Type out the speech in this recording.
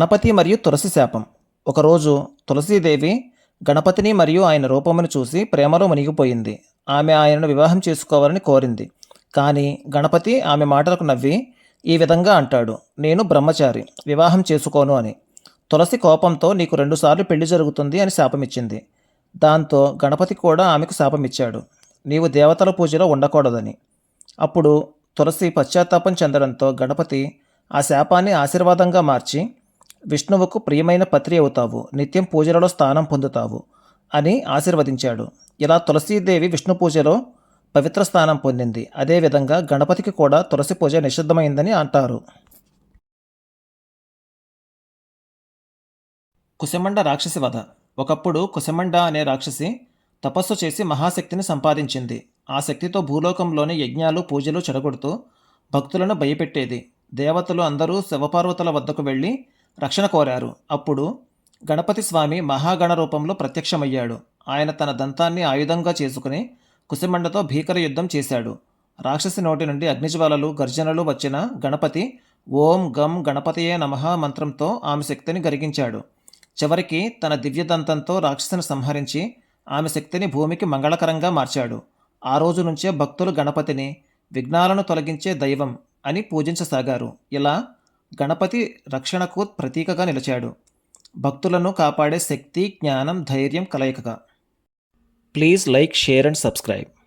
గణపతి మరియు తులసి శాపం. ఒకరోజు తులసీదేవి గణపతిని మరియు ఆయన రూపమును చూసి ప్రేమలో మునిగిపోయింది. ఆమె ఆయనను వివాహం చేసుకోవాలని కోరింది. కానీ గణపతి ఆమె మాటలకు నవ్వి ఈ విధంగా అంటాడు నేను బ్రహ్మచారి వివాహం చేసుకోను అని. తులసి కోపంతో నీకు రెండుసార్లు పెళ్ళి జరుగుతుంది అని శాపమిచ్చింది. దాంతో గణపతి కూడా ఆమెకు శాపమిచ్చాడు. నీవు దేవతల పూజలో ఉండకూడదని. అప్పుడు తులసి పశ్చాత్తాపం చెందడంతో గణపతి ఆ శాపాన్ని ఆశీర్వాదంగా మార్చి విష్ణువుకు ప్రియమైన పత్రి అవుతావు నిత్యం పూజలలో స్థానం పొందుతావు అని ఆశీర్వదించాడు. ఇలా తులసీదేవి విష్ణు పూజలో పవిత్ర స్థానం పొందింది. అదేవిధంగా గణపతికి కూడా తులసి పూజ నిషిద్ధమైందని అంటారు. కుశమండ రాక్షసి వధ. ఒకప్పుడు కుశమండ అనే రాక్షసి తపస్సు చేసి మహాశక్తిని సంపాదించింది. ఆ శక్తితో భూలోకంలోని యజ్ఞాలు పూజలు చెడగొడుతూ భక్తులను భయపెట్టేది. దేవతలు అందరూ శివపార్వతుల వద్దకు వెళ్ళి రక్షణ కోరారు. అప్పుడు గణపతి స్వామి మహాగణ రూపంలో ప్రత్యక్షమయ్యాడు. ఆయన తన దంతాన్ని ఆయుధంగా చేసుకుని కుసిమండతో భీకర యుద్ధం చేశాడు. రాక్షసి నోటి నుండి అగ్నిజ్వాలలు గర్జనలు వచ్చిన గణపతి ఓం గం గణపతియే నమః మంత్రంతో ఆమె శక్తిని గరిగించాడు. చివరికి తన దివ్యదంతంతో రాక్షసిని సంహరించి ఆమె శక్తిని భూమికి మంగళకరంగా మార్చాడు. ఆ రోజు నుంచే భక్తులు గణపతిని విఘ్నాలను తొలగించే దైవం అని పూజించసాగారు. ఇలా గణపతి రక్షణకు ప్రతీకగా నిలిచాడు. భక్తులను కాపాడే శక్తి జ్ఞానం ధైర్యం కలయికగా. Please like share and subscribe.